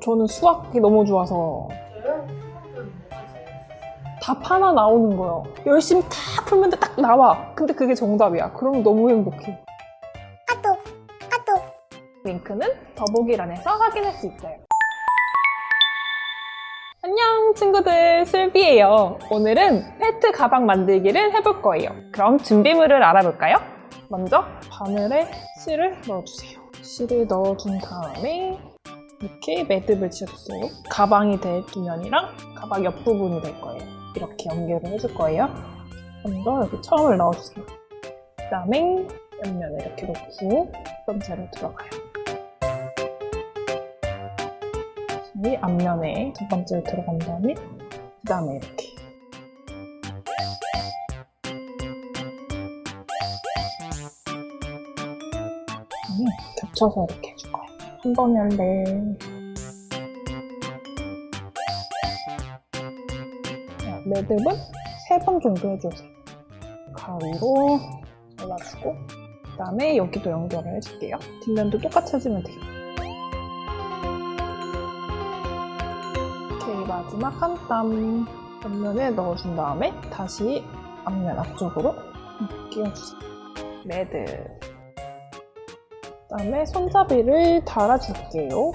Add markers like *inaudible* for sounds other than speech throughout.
저는 수학이 너무 좋아서? 답 하나 나오는 거예요. 열심히 다 풀면 딱 나와. 근데 그게 정답이야. 그럼 너무 행복해. 링크는 더보기란에서 확인할 수 있어요. 안녕 친구들 슬비예요. 오늘은 페트 가방 만들기를 해볼 거예요. 그럼 준비물을 알아볼까요? 먼저 바늘에 실을 넣어주세요. 실을 넣어준 다음에 이렇게 매듭을 지어주세요. 가방이 될 뒷면이랑 가방 옆부분이 될 거예요. 이렇게 연결을 해줄 거예요. 먼저 여기 처음을 넣어주세요. 그 다음에 옆면에 이렇게 놓고 첫 번째로 들어가요. 다시 앞면에 두 번째로 들어간 다음에 그 다음에 이렇게 그다음에 겹쳐서 이렇게. 한 번에 할래. 자, 매듭은 세 번 정도 해주세요. 가위로 잘라주고 그 다음에 여기도 연결을 해줄게요. 뒷면도 똑같이 해주면 돼요. 이렇게 마지막 한 땀 옆면에 넣어준 다음에 다시 앞면 앞쪽으로 끼워주세요. 매듭 그 다음에 손잡이를 달아줄게요.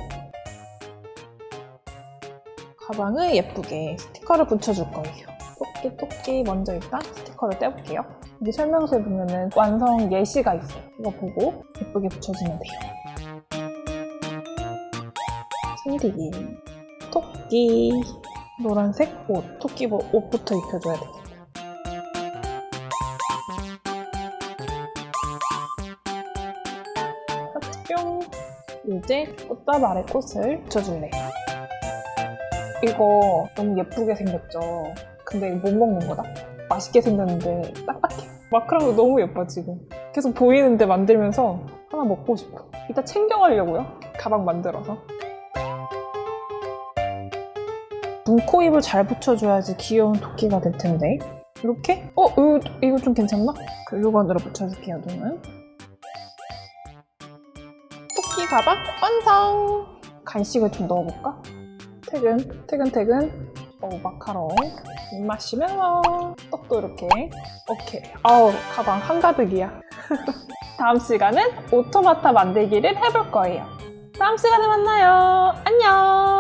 가방을 예쁘게 스티커를 붙여줄 거예요. 토끼 토끼 먼저 일단 스티커를 떼볼게요. 여기 설명서에 보면은 완성 예시가 있어요. 이거 보고 예쁘게 붙여주면 돼요. 손디기 토끼 노란색 옷 토끼 뭐 옷부터 입혀줘야 돼. 하 뿅 이제 꽃다발 아래 꽃을 붙여줄래요. 이거 너무 예쁘게 생겼죠? 근데 못 먹는 거다? 맛있게 생겼는데 딱딱해. 마크랑도 너무 예뻐 지금. 계속 보이는데 만들면서 하나 먹고 싶어. 이따 챙겨가려고요. 가방 만들어서. 눈, 코, 입을 잘 붙여줘야지 귀여운 토끼가 될 텐데. 이렇게? 어, 이거, 이거 좀 괜찮나? 글루건으로 붙여줄게요, 눈은. 가방 완성! 간식을 좀 넣어볼까? 퇴근, 퇴근, 퇴근. 어, 마카롱. 마시멜로. 떡도 이렇게. 오케이. 아우, 가방 한가득이야. *laughs* 다음 시간은 오토마타 만들기를 해볼 거예요. 다음 시간에 만나요. 안녕!